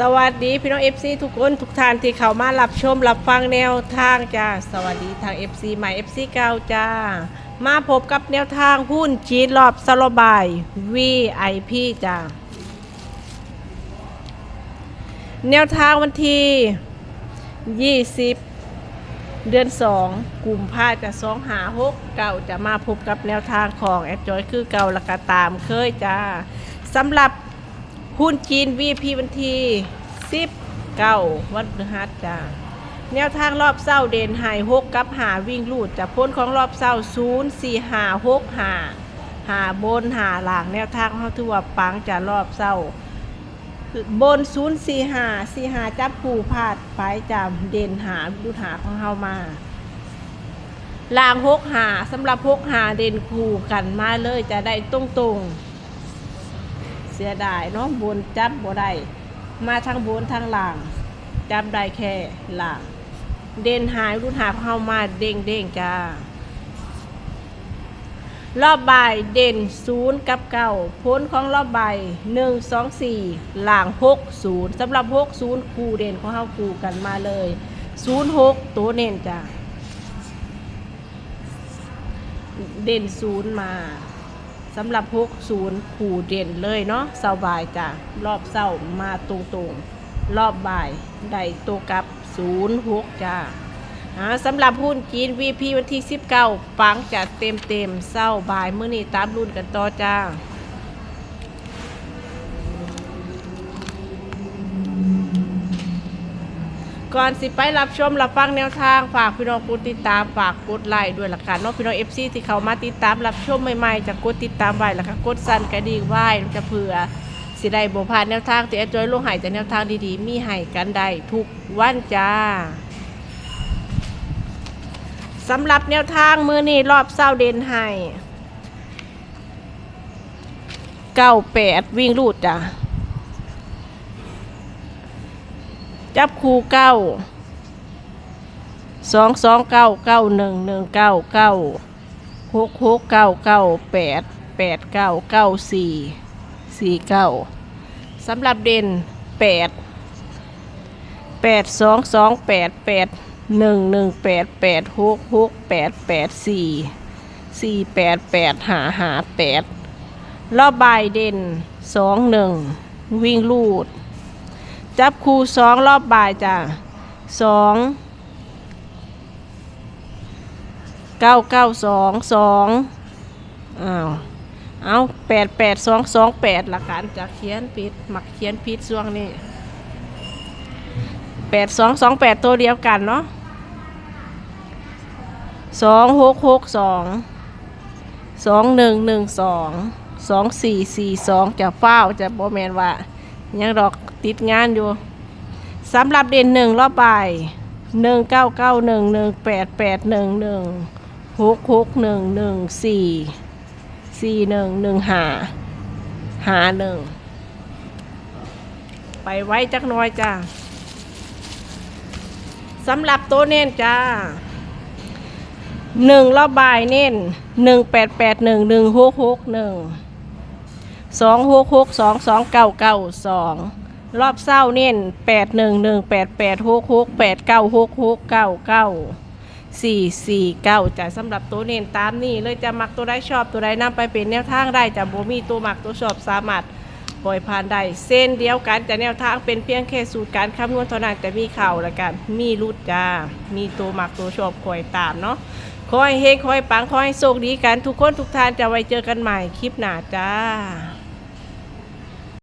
สวัสดีพี่น้อง FC ทุกคนทุกท่านที่เข้ามารับชมรับฟังแนวทางจ้าสวัสดีทาง FC ใหม่ FC เก่าจ้า มาพบกับแนวทางหุ้นจีนรอบสโลบาย VIP จ้าแนวทางวันที่ 20 เดือน 2กลุ่มพาจะสองหาหกเก่าจะมาพบกับแนวทางของแอดจอยคือเก่าละก็ตามเคยจ้าสำหรับ หุ้นจีน VP วันที่10เก้าวันพฤหัสจ้าแนวทางรอบเศร้าเด่นหายหกกับหาวิ่งลูดจากพ้นของรอบเศร้าศูนย์สี่หาหกหาหาบนหาหลังแนวทางเขาถือว่าปังจากรอบเศร้าบนศูนย์สี่หาสี่หาจับผูพาดไปจำเด่นหาดูหาของเขามาลางหกหาสำหรับหกหาเด่นคู่กันมาเลยจะได้ตรงตรงๆ เสียดายเนาะบนจับบ่ได้มาทางบนทางล่าง จับได้แค่ล่าง เด่นหายรุ่นหาเข้ามาเด้งเด้งจ้ารอบใบเด่นศูนย์กับเก้าพ้นของรอบใบหนึ่งสองสี่หลังหกศูนย์สำหรับหกศูนย์คู่เด่นของเขาคู่กันมาเลยศูนย์หกตัวเน้นจ้าเด่นศูนย์มา สำหรับพกศูนย์ขู่เด่นเลยเนาะเสาบ่ายจ้ะรอบเสามาตรงๆ รอบบ่ายได้ตัวกับศูนย์หกจ้าอ่าสำหรับหุ้นจีน VP วันที่ 19 ปังจัดเต็มเต็มเศร้าบ่าย มื้อนี้ตามรุ่นกันต่อจ้า ก่อนสิไปรับชมรับฟังแนวทางฝากพี่น้องกดติดตามฝากกดไลค์ด้วยละกันเนาะพี่น้องเอฟซีที่เขามาติดตามรับชมใหม่ๆจะกดติดตามไว้และค่ะกดสั่นกระดิ่งไว้จะเผื่อสิได้บ่พลาดแนวทางที่แอดจอยลงหายจากแนวทางดีๆ มีให้กันได้ทุกวันจ้าสำหรับแนวทางมือนี้รอบเศร้าเด่นให้เก้าแปดวิ่งรูดจ้ะ จับคู่เก้าสองสองเก้าเก้าหนึ่งหนึ่งเก้าเก้าหกหกเก้าเก้าแปดแปดเก้าเก้าสี่สี่เก้าสำหรับเด่นแปดแปดสองสองแปดแปดหนึ่งหนึ่งแปดแปดหกหกแปดแปดสี่สี่แปดแปดหาหาแปดรอบบายเด่นสองหนึ่งวิ่งลูด จับคู่สองรอบบ่ายจ้ะสองเก้าเก้าสองสองอ้าวเอาแปดแปดสองสองแปดละกันจะเขียนผิดมักเขียนผิดช่วงนี้แปดสองสองแปดตัวเดียวกันเนาะสองหกหกสองสองหนึ่งหนึ่งสองสองสี่สี่สองจะเฝ้าจะโบแมนว่ายังดอก ติดงานอยู่สำหรับเด่นหนึ่งรอบบ่ายหนึ่งเก้าเก้าหนึ่งหนึ่งแปดแปดหนึ่งหนึ่งหกหกหนึ่งหนึ่งสี่สี่หนึ่งหนึ่งหาหาหนึ่งไปไว้จักน้อยจ้าสำหรับโต๊ะเน้นจ้าหนึ่งรอบบ่ายเน้นหนึ่งแปดแปดหนึ่งหนึ่งหกหกหนึ่งสองหกหกสองสองเก้าเก้าสอง รอบเศร้าเน้นแปดหนึ่งหนึ่งแปดแปดหกหกแปดเก้าหกหกเก้าเก้าสี่สี่เก้าจะสำหรับตัวเน้นตามนี้เลยจะมักตัวใดชอบตัวใดนำไปเป็นแนวทางได้จะบ่มีตัวมักตัวชอบสามารถปล่อยผ่านได้เส้นเดียวกันจะแนวทางเป็นเพียงแค่สูตรการคำนวณเท่านั้นแต่มีเข่าละกันมีรุดจ้ามีตัวมักตัวชอบคอยตามเนาะคอยเฮคอยปังคอยโชคดีกันทุกคนทุกท่านจะไว้เจอกันใหม่คลิปหน้าจ้า